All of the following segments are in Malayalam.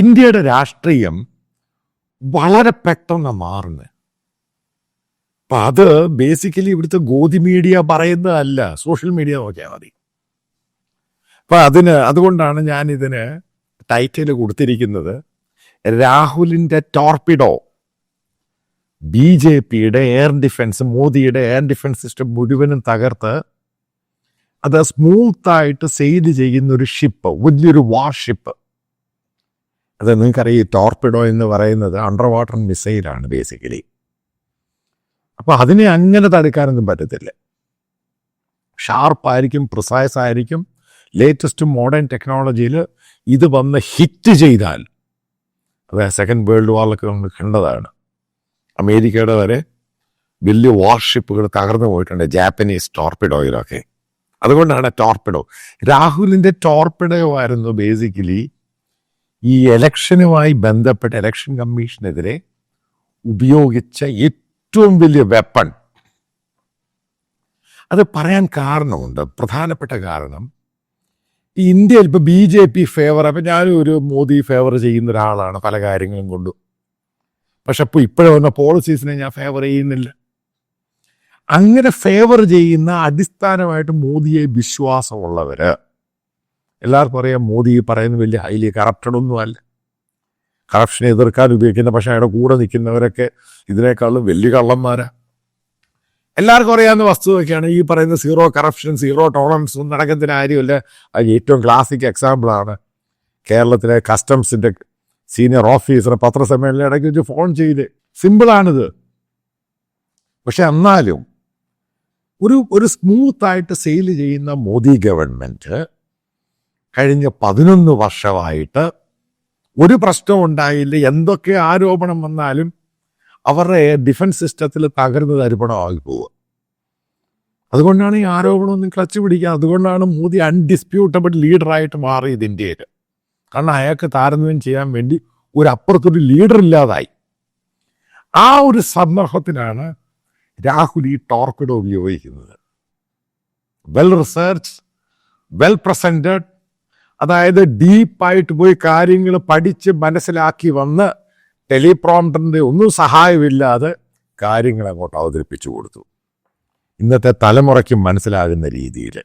ഇന്ത്യയുടെ രാഷ്ട്രീയം വളരെ പെട്ടെന്ന് മാറുന്നത് അപ്പൊ അത് ബേസിക്കലി ഇവിടുത്തെ ഗോതി മീഡിയ പറയുന്നതല്ല സോഷ്യൽ മീഡിയ നോക്കിയാൽ മതി. അപ്പൊ അതിന് അതുകൊണ്ടാണ് ഞാൻ ഇതിന് ടൈറ്റിൽ കൊടുത്തിരിക്കുന്നത് രാഹുലിന്റെ ടോർപിഡോ ബി ജെ പിയുടെ എയർ ഡിഫൻസ് മോദിയുടെ എയർ ഡിഫൻസ് സിസ്റ്റം മുഴുവനും തകർത്ത് അത് സ്മൂത്തായിട്ട് സെയിൽ ചെയ്യുന്ന ഒരു ഷിപ്പ് വലിയൊരു വാർഷിപ്പ് അത് നിങ്ങൾക്കറിയാം ഈ ടോർപിഡോ എന്ന് പറയുന്നത് അണ്ടർ വാട്ടർ മിസൈലാണ് ബേസിക്കലി അപ്പോൾ അതിനെ അങ്ങനെ തടുക്കാനൊന്നും പറ്റത്തില്ല. ഷാർപ്പായിരിക്കും പ്രിസൈസ് ആയിരിക്കും. ലേറ്റസ്റ്റ് മോഡേൺ ടെക്നോളജിയിൽ ഇത് വന്ന് ഹിറ്റ് ചെയ്താൽ അത് സെക്കൻഡ് വേൾഡ് വാറിലൊക്കെ നമ്മൾ കണ്ടതാണ്. അമേരിക്കയുടെ വരെ വലിയ വാർഷിപ്പുകൾ തകർന്നു പോയിട്ടുണ്ട് ജാപ്പനീസ് ടോർപിഡോയിലൊക്കെ അതുകൊണ്ടാണ് ടോർപിഡോ രാഹുലിന്റെ ടോർപിഡോ ആയിരുന്നു ബേസിക്കലി ഈ എലക്ഷനുമായി ബന്ധപ്പെട്ട എലക്ഷൻ കമ്മീഷനെതിരെ ഉപയോഗിച്ച ഏറ്റവും വലിയ വെപ്പൺ അത് പറയാൻ കാരണമുണ്ട്. പ്രധാനപ്പെട്ട കാരണം ഇന്ത്യയിൽ ഇപ്പോൾ ബി ജെ പി ഫേവർ അപ്പം ഞാനും ഒരു മോദി ഫേവർ ചെയ്യുന്ന ഒരാളാണ് പല കാര്യങ്ങളും കൊണ്ടും. പക്ഷെ ഇപ്പോൾ ഇപ്പോഴും വന്ന പോളിസീസിനെ ഞാൻ ഫേവർ ചെയ്യുന്നില്ല. അങ്ങനെ ഫേവർ ചെയ്യുന്ന അടിസ്ഥാനമായിട്ട് മോദിയെ വിശ്വാസമുള്ളവര് എല്ലാവർക്കും അറിയാം മോദി പറയുന്ന വലിയ ഹൈലി കറപ്റ്റഡ് ഒന്നുമല്ല കറപ്ഷനെ എതിർക്കാൻ ഉപയോഗിക്കുന്ന പക്ഷേ അയാളുടെ കൂടെ നിൽക്കുന്നവരൊക്കെ ഇതിനേക്കാളും വലിയ കള്ളന്മാരാ. എല്ലാവർക്കും അറിയാവുന്ന വസ്തുതയൊക്കെയാണ് ഈ പറയുന്ന സീറോ കറപ്ഷൻ സീറോ ടോളറൻസ് ഒന്നും നടക്കത്തിന് കാര്യമില്ല. അത് ഏറ്റവും ക്ലാസിക് എക്സാമ്പിളാണ് കേരളത്തിലെ കസ്റ്റംസിന്റെ സീനിയർ ഓഫീസർ പത്രസമ്മേളനം ഇടയ്ക്ക് വെച്ച് ഫോൺ ചെയ്ത്. സിമ്പിളാണിത് പക്ഷെ എന്നാലും ഒരു ഒരു സ്മൂത്തായിട്ട് സെയിൽ ചെയ്യുന്ന മോദി ഗവൺമെന്റ് കഴിഞ്ഞ പതിനൊന്ന് വർഷമായിട്ട് ഒരു പ്രശ്നം ഉണ്ടായില്ല എന്തൊക്കെ ആരോപണം വന്നാലും അവരുടെ ഡിഫൻസ് സിസ്റ്റത്തിൽ തകർന്ന് തരിപ്പണമാകി പോവുക. അതുകൊണ്ടാണ് ഈ ആരോപണമൊന്നും ക്ലച്ച് പിടിക്കുക അതുകൊണ്ടാണ് മോദി അൺഡിസ്പ്യൂട്ടബിൾ ലീഡറായിട്ട് മാറിയത് ഇന്ത്യയിൽ കാരണം അയാൾക്ക് താരതമ്യം ചെയ്യാൻ വേണ്ടി ഒരു അപ്പുറത്തൊരു ലീഡർ ഇല്ലാതായി. ആ ഒരു സന്ദർഭത്തിലാണ് രാഹുൽ ഈ ടോർക്കിഡോ ഉപയോഗിക്കുന്നത്. വെൽ റിസർച്ച് വെൽ പ്രസന്റഡ് അതായത് ഡീപ്പായിട്ട് പോയി കാര്യങ്ങൾ പഠിച്ച് മനസ്സിലാക്കി വന്ന് ടെലിപ്രോംപ്റ്ററിന്റെ ഒന്നും സഹായമില്ലാതെ കാര്യങ്ങൾ അങ്ങോട്ട് അവതരിപ്പിച്ചു കൊടുത്തു. ഇന്നത്തെ തലമുറയ്ക്ക് മനസ്സിലാകുന്ന രീതിയിൽ.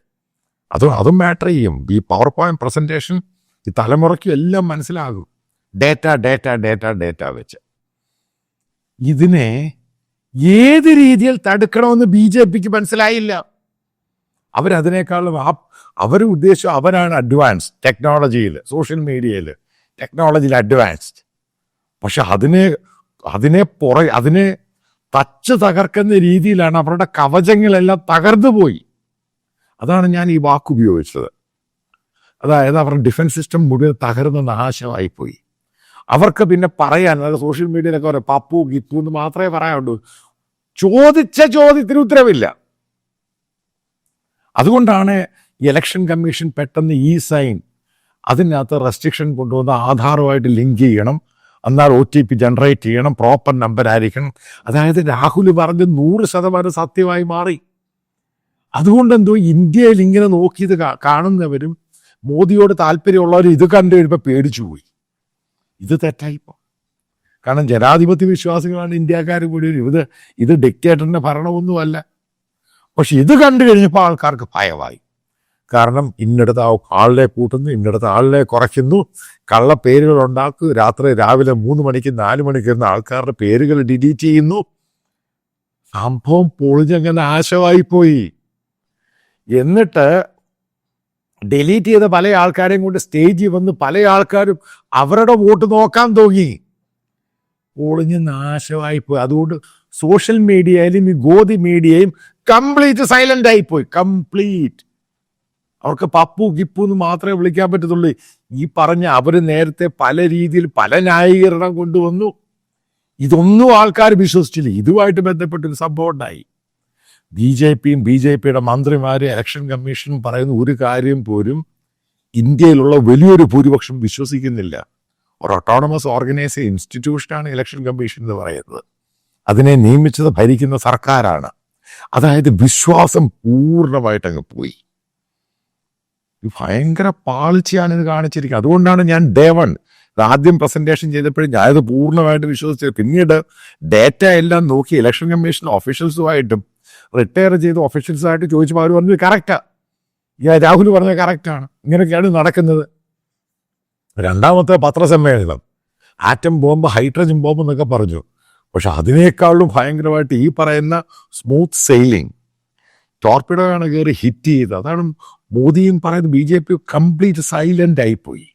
അതും അതും മാറ്റർ ചെയ്യും. ഈ പവർ പോയിന്റ് പ്രസന്റേഷൻ ഈ തലമുറയ്ക്കും എല്ലാം മനസ്സിലാകും. ഡേറ്റ ഡേറ്റ ഡേറ്റ ഡേറ്റ വെച്ച്. ഇതിനെ ഏത് രീതിയിൽ തടുക്കണമെന്ന് ബി ജെ പിക്ക് മനസ്സിലായില്ല. അവരതിനേക്കാളും അവർ ഉദ്ദേശം അവരാണ് അഡ്വാൻസ് ടെക്നോളജിയിൽ സോഷ്യൽ മീഡിയയിൽ ടെക്നോളജിയിൽ അഡ്വാൻസ്ഡ് പക്ഷെ അതിനെ അതിനെ പുറ അതിനെ തച്ച് തകർക്കുന്ന രീതിയിലാണ് അവരുടെ കവചങ്ങളെല്ലാം തകർന്നു പോയി. അതാണ് ഞാൻ ഈ വാക്ക് ഉപയോഗിച്ചത്. അതായത് അവരുടെ ഡിഫൻസ് സിസ്റ്റം മുഴുവൻ തകർന്ന് നാശമായിപ്പോയി അവർക്ക് പിന്നെ പറയാൻ അതായത് സോഷ്യൽ മീഡിയയിലൊക്കെ പറയാം പപ്പു ഗിത്തു എന്ന് മാത്രമേ പറയാനുള്ളൂ. ചോദിച്ച ചോദ്യത്തിന് ഉത്തരവില്ല. അതുകൊണ്ടാണ് ഇലക്ഷൻ കമ്മീഷൻ പെട്ടെന്ന് ഇ സൈൻ അതിനകത്ത് റെസ്ട്രിക്ഷൻ കൊണ്ടുവന്ന് ആധാറുമായിട്ട് ലിങ്ക് ചെയ്യണം. എന്നാൽ ഒ ടി പി ജനറേറ്റ് ചെയ്യണം. പ്രോപ്പർ നമ്പർ ആയിരിക്കണം. അതായത് രാഹുൽ പറഞ്ഞ് നൂറ് ശതമാനം സത്യമായി മാറി. അതുകൊണ്ട് എന്തോ ഇന്ത്യയിൽ ഇങ്ങനെ നോക്കിയത് കാണുന്നവരും മോദിയോട് താല്പര്യമുള്ളവർ ഇത് കണ്ടു കഴിയുമ്പോൾ പേടിച്ചു പോയി. ഇത് തെറ്റായിപ്പോ കാരണം ജനാധിപത്യ വിശ്വാസികളാണ് ഇന്ത്യക്കാർ കൂടി. ഇത് ഇത് ഡിക്റ്റേറ്ററിന്റെ ഭരണമൊന്നുമല്ല. പക്ഷെ ഇത് കണ്ടു കഴിഞ്ഞപ്പോൾ ആൾക്കാർക്ക് ഭയമായി. കാരണം ഇന്നിടത്ത് ആളിനെ കൂട്ടുന്നു ഇന്നിടത്ത് ആളിനെ കുറയ്ക്കുന്നു. കള്ള പേരുകൾ ഉണ്ടാക്കും. രാത്രി രാവിലെ മൂന്ന് മണിക്ക് നാല് മണിക്ക് ഇരുന്ന ആൾക്കാരുടെ പേരുകൾ ഡിലീറ്റ് ചെയ്യുന്നു. സംഭവം പൊളിഞ്ഞങ്ങനെ ആശമായിപ്പോയി എന്നിട്ട് ഡിലീറ്റ് ചെയ്ത പല ആൾക്കാരെയും കൊണ്ട് സ്റ്റേജിൽ വന്ന് പല ആൾക്കാരും അവരുടെ വോട്ട് നോക്കാൻ തോന്നി. പൊളിഞ്ഞ് നാശമായിപ്പോയി. അതുകൊണ്ട് സോഷ്യൽ മീഡിയയിലും ഈ ഗോതി മീഡിയയും കംപ്ലീറ്റ് സൈലന്റ് ആയിപ്പോയി. കംപ്ലീറ്റ്. അവർക്ക് പപ്പു കിപ്പു എന്ന് മാത്രമേ വിളിക്കാൻ പറ്റത്തുള്ളൂ. ഈ പറഞ്ഞ അവർ നേരത്തെ പല രീതിയിൽ പല ന്യായീകരണം കൊണ്ടുവന്നു. ഇതൊന്നും ആൾക്കാർ വിശ്വസിച്ചില്ല. ഇതുമായിട്ട് ബന്ധപ്പെട്ടൊരു സംഭവം ഉണ്ടായി. ബി ജെ പിയും ബി ജെ പിയുടെ മന്ത്രിമാരും ഇലക്ഷൻ കമ്മീഷനും പറയുന്ന ഒരു കാര്യം പോലും ഇന്ത്യയിലുള്ള വലിയൊരു ഭൂരിപക്ഷം വിശ്വസിക്കുന്നില്ല. ഒരു ഒട്ടോണമസ് ഓർഗനൈസ് ഇൻസ്റ്റിറ്റ്യൂഷനാണ് ഇലക്ഷൻ കമ്മീഷൻ എന്ന് പറയുന്നത്. അതിനെ നിയമിച്ചത് ഭരിക്കുന്ന സർക്കാരാണ്. അതായത് വിശ്വാസം പൂർണമായിട്ട് അങ്ങ് പോയി. ഭയങ്കര പാളിച്ചയാണ് ഇത് കാണിച്ചിരിക്കുന്നത്. അതുകൊണ്ടാണ് ഞാൻ ഡേ വൺ ഇത് ആദ്യം പ്രസന്റേഷൻ ചെയ്തപ്പോഴും ഞാനത് പൂർണമായിട്ട് വിശ്വസിച്ചത്. പിന്നീട് ഡേറ്റ എല്ലാം നോക്കി ഇലക്ഷൻ കമ്മീഷൻ ഓഫീഷ്യൽസുമായിട്ടും റിട്ടയർ ചെയ്ത ഓഫീഷ്യൽസുമായിട്ട് ചോദിച്ചപ്പോൾ അവർ പറഞ്ഞത് കറക്റ്റാണ് ഞാൻ രാഹുൽ പറഞ്ഞത് കറക്റ്റാണ് ഇങ്ങനെയൊക്കെയാണ് നടക്കുന്നത്. രണ്ടാമത്തെ പത്രസമ്മേളനം. ആറ്റം ബോംബ് ഹൈഡ്രജൻ ബോംബ് എന്നൊക്കെ പറഞ്ഞു. പക്ഷെ അതിനേക്കാളും ഭയങ്കരമായിട്ട് ഈ പറയുന്ന സ്മൂത്ത് സെയിലിംഗ് ടോർപ്പിഡോയാണ് കയറി ഹിറ്റ് ചെയ്ത് അതാണ് മോദിയും പറയുന്നത് B J P complete silent ആയിപ്പോയി.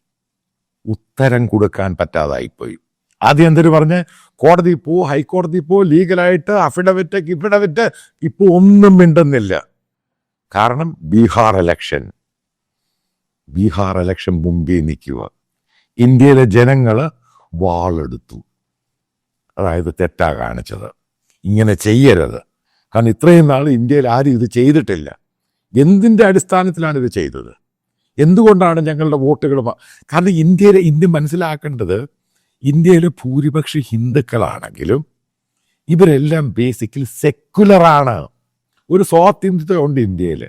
ഉത്തരം കൊടുക്കാൻ പറ്റാതായിപ്പോയി. ആദ്യം എന്തൊരു പറഞ്ഞ് കോടതി പോ ഹൈക്കോടതി പോ ലീഗലായിട്ട് അഫിഡവിറ്റ് ഇഫിഡവിറ്റ് ഇപ്പൊ ഒന്നും മിണ്ടുന്നില്ല. കാരണം ബീഹാർ ഇലക്ഷൻ ബീഹാർ ഇലക്ഷൻ മുമ്പിൽ നിൽക്കുക. ഇന്ത്യയിലെ ജനങ്ങൾ വാളെടുത്തു. അതായത് തെറ്റാ കാണിച്ചത്. ഇങ്ങനെ ചെയ്യരുത്. കാരണം ഇത്രയും നാൾ ഇന്ത്യയിൽ ആരും ഇത് ചെയ്തിട്ടില്ല. എന്തിന്റെ അടിസ്ഥാനത്തിലാണ് ഇത് ചെയ്തത്? എന്തുകൊണ്ടാണ് ഞങ്ങളുടെ വോട്ടുകൾ കാരണം ഇന്ത്യയിലെ ഇന്ത്യ മനസ്സിലാക്കേണ്ടത് ഇന്ത്യയിലെ ഭൂരിപക്ഷ ഹിന്ദുക്കളാണെങ്കിലും ഇവരെല്ലാം ബേസിക്കലി സെക്കുലറാണ് ഒരു സ്വാതന്ത്ര്യം ഉണ്ട് ഇന്ത്യയിൽ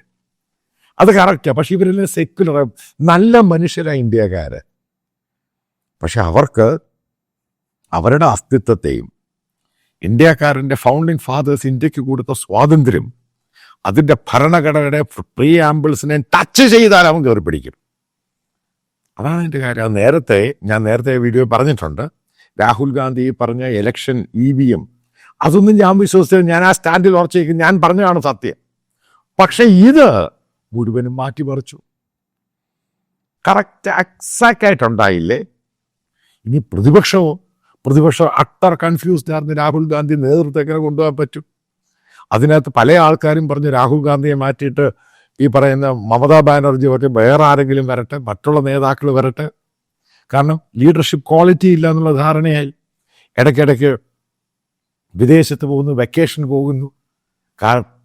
അത് കറക്റ്റാണ് പക്ഷെ ഇവരെല്ലാം സെക്കുലർ നല്ല മനുഷ്യരാണ് ഇന്ത്യക്കാർ പക്ഷെ അവർക്ക് അവരുടെ അസ്തിത്വത്തെയും ഇന്ത്യക്കാരന്റെ ഫൗണ്ടിങ് ഫാദേഴ്സ് ഇന്ത്യയ്ക്ക് കൊടുത്ത സ്വാതന്ത്ര്യം അതിന്റെ ഭരണഘടനയുടെ പ്രീ ആംബിൾസിനെ ടച്ച് ചെയ്താൽ അവൻ കയറി പിടിക്കും. അതാണ് എന്റെ കാര്യം. അത് നേരത്തെ ഞാൻ നേരത്തെ വീഡിയോ പറഞ്ഞിട്ടുണ്ട്. രാഹുൽ ഗാന്ധി പറഞ്ഞ ഇലക്ഷൻ ഇ വി എം അതൊന്നും ഞാൻ വിശ്വസിച്ചത് ഞാൻ ആ സ്റ്റാൻഡിൽ ഉറച്ചേക്കും ഞാൻ പറഞ്ഞതാണ് സത്യം. പക്ഷെ ഇത് മുഴുവനും മാറ്റിമറിച്ചു. കറക്റ്റ് എക്സാക്റ്റ് ആയിട്ടുണ്ടായില്ലേ? ഇനി പ്രതിപക്ഷമോ പ്രതിപക്ഷം അട്ടർ കൺഫ്യൂസ്ഡ് ആയിരുന്നു രാഹുൽ ഗാന്ധി നേതൃത്വം എങ്ങനെ കൊണ്ടുപോകാൻ പറ്റും? അതിനകത്ത് പല ആൾക്കാരും പറഞ്ഞു രാഹുൽ ഗാന്ധിയെ മാറ്റിയിട്ട് ഈ പറയുന്ന മമതാ ബാനർജി വരട്ടെ വേറെ ആരെങ്കിലും വരട്ടെ മറ്റുള്ള നേതാക്കൾ വരട്ടെ. കാരണം ലീഡർഷിപ്പ് ക്വാളിറ്റി ഇല്ല എന്നുള്ള ധാരണയായി. ഇടയ്ക്കിടയ്ക്ക് വിദേശത്ത് പോകുന്നു വെക്കേഷൻ പോകുന്നു.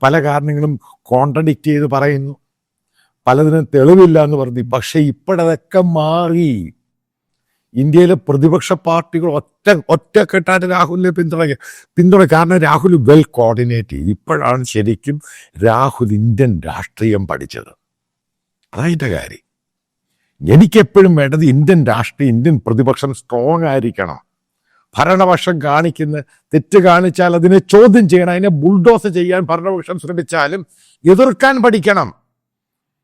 പല കാരണങ്ങളും കോൺട്രഡിക്റ്റ് ചെയ്ത് പറയുന്നു. പലതിനും തെളിവില്ല എന്ന് പറഞ്ഞു. പക്ഷേ ഇപ്പോഴതൊക്കെ മാറി. ഇന്ത്യയിലെ പ്രതിപക്ഷ പാർട്ടികൾ ഒറ്റ ഒറ്റക്കെട്ടായിട്ട് രാഹുലിനെ പിന്തുണയ്ക്കുക പിന്തുണ കാരണം രാഹുൽ വെൽ കോർഡിനേറ്റ് ചെയ്തു ഇപ്പോഴാണ് ശരിക്കും രാഹുൽ ഇന്ത്യൻ രാഷ്ട്രീയം പഠിച്ചത്. അതതിന്റെ കാര്യം. എനിക്കെപ്പോഴും വേണ്ടത് ഇന്ത്യൻ രാഷ്ട്രീയം ഇന്ത്യൻ പ്രതിപക്ഷം സ്ട്രോങ് ആയിരിക്കണം. ഭരണപക്ഷം കാണിക്കുന്ന തെറ്റ് കാണിച്ചാൽ അതിനെ ചോദ്യം ചെയ്യണം അതിനെ ബുൾഡോസ് ചെയ്യാൻ ഭരണപക്ഷം ശ്രമിച്ചാലും എതിർക്കാൻ പഠിക്കണം.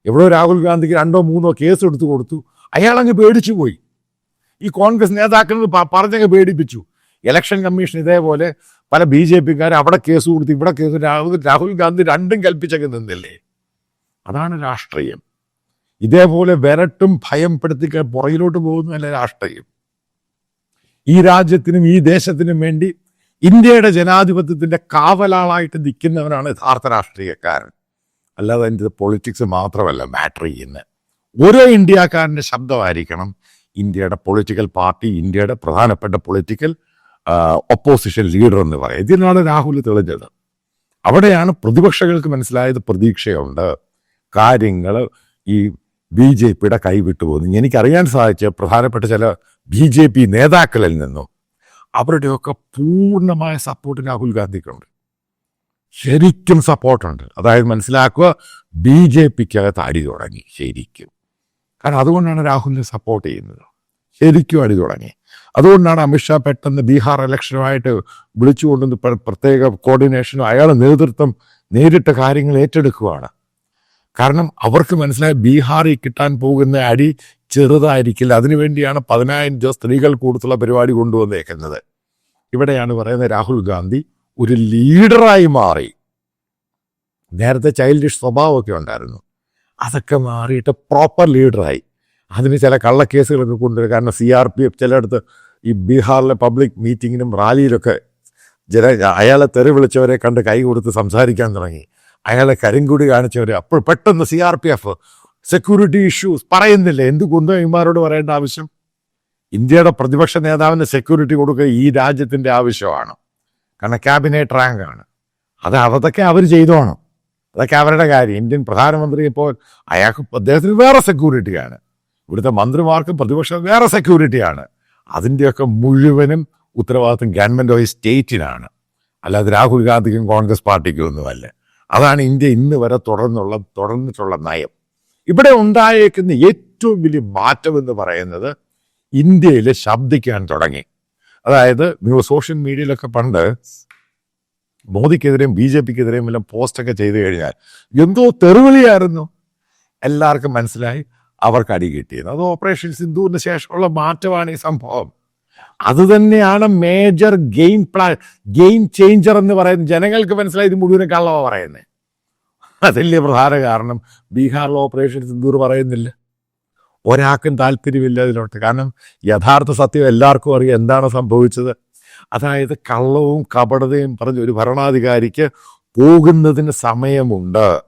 എവിടെയോ രാഹുൽ ഗാന്ധിക്ക് രണ്ടോ മൂന്നോ കേസ് എടുത്തു കൊടുത്തു. അയാൾ അങ്ങ് പേടിച്ചു പോയി ഈ കോൺഗ്രസ് നേതാക്കൾ പറഞ്ഞങ്ങ് പേടിപ്പിച്ചു. ഇലക്ഷൻ കമ്മീഷൻ ഇതേപോലെ പല ബി ജെ പിക്കാർ അവിടെ കേസ് കൊടുത്ത് ഇവിടെ കേസ് രാഹുൽ രാഹുൽ ഗാന്ധി രണ്ടും കൽപ്പിച്ചങ്ങ് നിന്നില്ലേ? അതാണ് രാഷ്ട്രീയം. ഇതേപോലെ വിരട്ടും ഭയപ്പെടുത്തിക്ക പുറകിലോട്ട് പോകുന്നതല്ല രാഷ്ട്രീയം. ഈ രാജ്യത്തിനും ഈ ദേശത്തിനും വേണ്ടി ഇന്ത്യയുടെ ജനാധിപത്യത്തിന്റെ കാവലാളായിട്ട് നിൽക്കുന്നവനാണ് യഥാർത്ഥ രാഷ്ട്രീയക്കാരൻ. അല്ലാതെ അതിന്റെ പൊളിറ്റിക്സ് മാത്രമല്ല മാറ്റർ ചെയ്യുന്നത്. ഓരോ ഇന്ത്യക്കാരന്റെ ശബ്ദമായിരിക്കണം. ഇന്ത്യയുടെ പൊളിറ്റിക്കൽ പാർട്ടി ഇന്ത്യയുടെ പ്രധാനപ്പെട്ട പൊളിറ്റിക്കൽ ഒപ്പോസിഷൻ ലീഡർ എന്ന് പറയും ഇതിനാണ് രാഹുൽ തെളിഞ്ഞത്. അവിടെയാണ് പ്രതിപക്ഷങ്ങൾക്ക് മനസ്സിലായത് പ്രതീക്ഷയുണ്ട്. കാര്യങ്ങൾ ഈ ബി ജെ പിയുടെ കൈവിട്ടു പോകുന്നു എനിക്കറിയാൻ സാധിച്ച പ്രധാനപ്പെട്ട ചില ബി ജെ പി നേതാക്കളിൽ നിന്നും അവരുടെയൊക്കെ പൂർണമായ സപ്പോർട്ട് രാഹുൽ ഗാന്ധിക്കുണ്ട്. ശരിക്കും സപ്പോർട്ടുണ്ട് അതായത് മനസ്സിലാക്കുക ബി ജെ പിക്കകത്ത് അടി തുടങ്ങി ശരിക്കും. കാരണം അതുകൊണ്ടാണ് രാഹുലിനെ സപ്പോർട്ട് ചെയ്യുന്നത്. ശരിക്കും അടി തുടങ്ങി. അതുകൊണ്ടാണ് അമിത്ഷാ പെട്ടെന്ന് ബീഹാർ ഇലക്ഷനുമായിട്ട് വിളിച്ചുകൊണ്ടുവന്ന് പ്രത്യേക കോർഡിനേഷനും അയാളുടെ നേതൃത്വം നേരിട്ട കാര്യങ്ങൾ ഏറ്റെടുക്കുകയാണ്. കാരണം അവർക്ക് മനസ്സിലായി ബീഹാറിൽ കിട്ടാൻ പോകുന്ന അടി ചെറുതായിരിക്കില്ല. അതിനുവേണ്ടിയാണ് പതിനായിരം രൂപ സ്ത്രീകൾ കൂടുതലുള്ള പരിപാടി കൊണ്ടുവന്നേക്കുന്നത്. ഇവിടെയാണ് പറയുന്നത് രാഹുൽ ഗാന്ധി ഒരു ലീഡറായി മാറി. നേരത്തെ ചൈൽഡിഷ് സ്വഭാവമൊക്കെ ഉണ്ടായിരുന്നു. അതൊക്കെ മാറിയിട്ട് പ്രോപ്പർ ലീഡറായി അതിന് ചില കള്ളക്കേസുകളൊക്കെ കൊണ്ടുവരും. കാരണം സി ആർ പി എഫ് ചിലയിടത്ത് ഈ ബീഹാറിലെ പബ്ലിക് മീറ്റിങ്ങിനും റാലിയിലൊക്കെ ജന അയാളെ തെറി വിളിച്ചവരെ കണ്ട് കൈ കൊടുത്ത് സംസാരിക്കാൻ തുടങ്ങി. അയാളെ കരിങ്കുടി കാണിച്ചവരെ. അപ്പോൾ പെട്ടെന്ന് C R P F security issues പറയുന്നില്ല? എന്ത് കുന്തമാരോട് പറയേണ്ട ആവശ്യം? ഇന്ത്യയുടെ പ്രതിപക്ഷ നേതാവിന് സെക്യൂരിറ്റി കൊടുക്കുക ഈ രാജ്യത്തിന്റെ ആവശ്യമാണ്. കാരണം ക്യാബിനറ്റ് റാങ്കാണ് അത് അതൊക്കെ അവർ ചെയ്തോണം. അതൊക്കെ അവരുടെ കാര്യം. ഇന്ത്യൻ പ്രധാനമന്ത്രി ഇപ്പോൾ അയാൾക്ക് അദ്ദേഹത്തിന് വേറെ സെക്യൂരിറ്റിയാണ് ഇവിടുത്തെ മന്ത്രിമാർക്കും പ്രതിപക്ഷം വേറെ സെക്യൂരിറ്റിയാണ് അതിന്റെയൊക്കെ മുഴുവനും ഉത്തരവാദിത്വം ഗവൺമെന്റ് ഓഫ് സ്റ്റേറ്റിനാണ്. അല്ലാതെ രാഹുൽ ഗാന്ധിക്കും കോൺഗ്രസ് പാർട്ടിക്കും ഒന്നുമല്ല. അതാണ് ഇന്ത്യ ഇന്ന് വരെ തുടർന്നുള്ള തുടർന്നിട്ടുള്ള നയം. ഇവിടെ ഉണ്ടായേക്കുന്ന ഏറ്റവും വലിയ മാറ്റം എന്ന് പറയുന്നത് ഇന്ത്യയിൽ ശബ്ദിക്കാൻ തുടങ്ങി. അതായത് നിങ്ങൾ സോഷ്യൽ മീഡിയയിലൊക്കെ പണ്ട് മോദിക്കെതിരെയും ബി ജെ പിക്കെതിരെയും എല്ലാം പോസ്റ്റൊക്കെ ചെയ്തു കഴിഞ്ഞാൽ എന്തോ തെറിവിളിയായിരുന്നു. എല്ലാവർക്കും മനസ്സിലായി അവർക്ക് അടി കിട്ടിയത് അത് ഓപ്പറേഷൻ സിന്ധുവിന് ശേഷമുള്ള മാറ്റമാണ് ഈ സംഭവം. അത് തന്നെയാണ് major game plan game changer എന്ന് പറയുന്നത്. ജനങ്ങൾക്ക് മനസ്സിലായി ഇത് മുഴുവൻ കള്ളവ പറയുന്നത്. അതല്ലേ പ്രധാന കാരണം? ബീഹാറിലെ ഓപ്പറേഷൻ സിന്ധൂർ പറയുന്നില്ല. ഒരാൾക്കും താല്പര്യമില്ല അതിലോട്ട്. കാരണം യഥാർത്ഥ സത്യം എല്ലാവർക്കും അറിയാം. എന്താണ് സംഭവിച്ചത്? അതായത് കള്ളവും കപടതയും പറഞ്ഞ് ഒരു ഭരണാധികാരിക്ക് പോകുന്നതിന് സമയമുണ്ട്.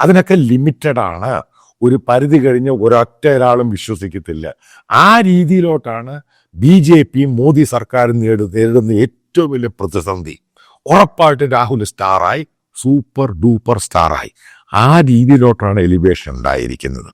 അതിനൊക്കെ ലിമിറ്റഡ് ആണ്. ഒരു പരിധി കഴിഞ്ഞ് ഒരൊറ്റ ഒരാളും വിശ്വസിക്കത്തില്ല. ആ രീതിയിലോട്ടാണ് ബി ജെ പി മോദി സർക്കാർ നേരിടുന്ന ഏറ്റവും വലിയ പ്രതിസന്ധി. ഉറപ്പായിട്ട് രാഹുൽ സ്റ്റാറായി സൂപ്പർ ഡൂപ്പർ സ്റ്റാറായി. ആ രീതിയിലോട്ടാണ് എലിവേഷൻ ഉണ്ടായിരിക്കുന്നത്.